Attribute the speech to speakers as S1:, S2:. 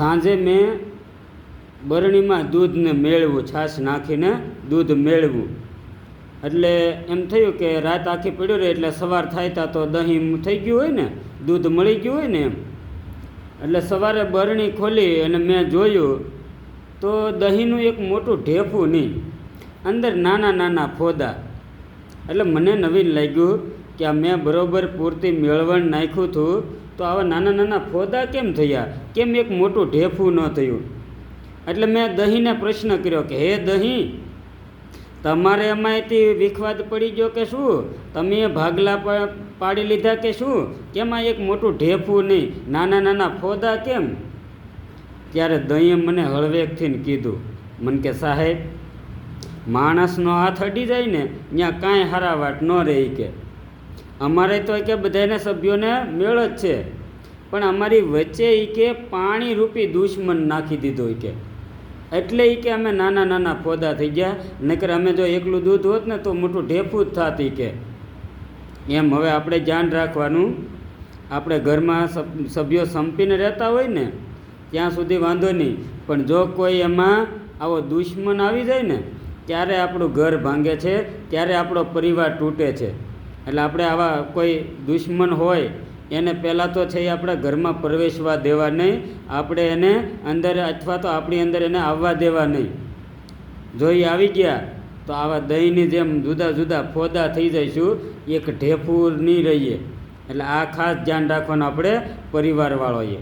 S1: સાંજે મેં બરણીમાં દૂધને મેળવું, છાશ નાખીને દૂધ મેળવું. એટલે એમ થયું કે રાત આખી પડ્યું રહે, એટલે સવાર થાય તા તો દહીં થઈ ગયું હોય ને, દૂધ મળી ગયું હોય ને એમ. એટલે સવારે બરણી ખોલી અને મેં જોયું તો દહીંનું એક મોટું ઢેફું નહીં, અંદર નાના નાના ફોદા. એટલે મને નવીન લાગ્યું કે આ મેં બરાબર પૂરતી મેળવણ નાખ્યું હતું તો આવા નાના નાના ફોદા કેમ થયા? કેમ એક મોટું ઢેફું ન થયું? એટલે મેં દહીંને પ્રશ્ન કર્યો કે, હે દહીં, તમારે એમાંથી વિખવાદ પડી ગયો કે શું? તમે ભાગલા પાડી લીધા કે શું? કેમાં એક મોટું ઢેફું નહીં? નાના નાના ફોદા કેમ? ત્યારે દહીંએ મને હળવેકથી કીધું, મને કે સાહેબ, માણસનો હાથ અડી જાય ને ત્યાં કાંઈ હારાવાટ ન રહે કે. અમારે તો કે બધાના સભ્યોને મેળ જ છે. પણ અમારી વચ્ચે એ કે પાણી રૂપી દુશ્મન નાખી દીધો એ કે. એટલે એ કે અમે નાના નાના ફોદા થઈ ગયા. નકર અમે જો એકલું દૂધ હોત ને તો મોટું ઢેફું જ થાત કે. એમ હવે આપણે ધ્યાન રાખવાનું. આપણે ઘરમાં સભ્યો સંપીને રહેતા હોય ને, ત્યાં સુધી વાંધો નહીં. પણ જો કોઈ એમાં આવો દુશ્મન આવી જાય ને, ત્યારે આપણું ઘર ભાંગે છે, ત્યારે આપણો પરિવાર તૂટે છે. એટલે આપણે આવા કોઈ દુશ્મન હોય, એને પહેલાં તો છે એ આપણા ઘરમાં પ્રવેશવા દેવા નહીં, આપણે એને અંદર અથવા તો આપણી અંદર એને આવવા દેવા નહીં. જો એ આવી ગયા, તો આવા દહીંની જેમ જુદા જુદા ફોદા થઈ જઈશું, એક ઢેફુર નહીં રહીએ. એટલે આ ખાસ ધ્યાન રાખવાનું આપણે પરિવારવાળોએ.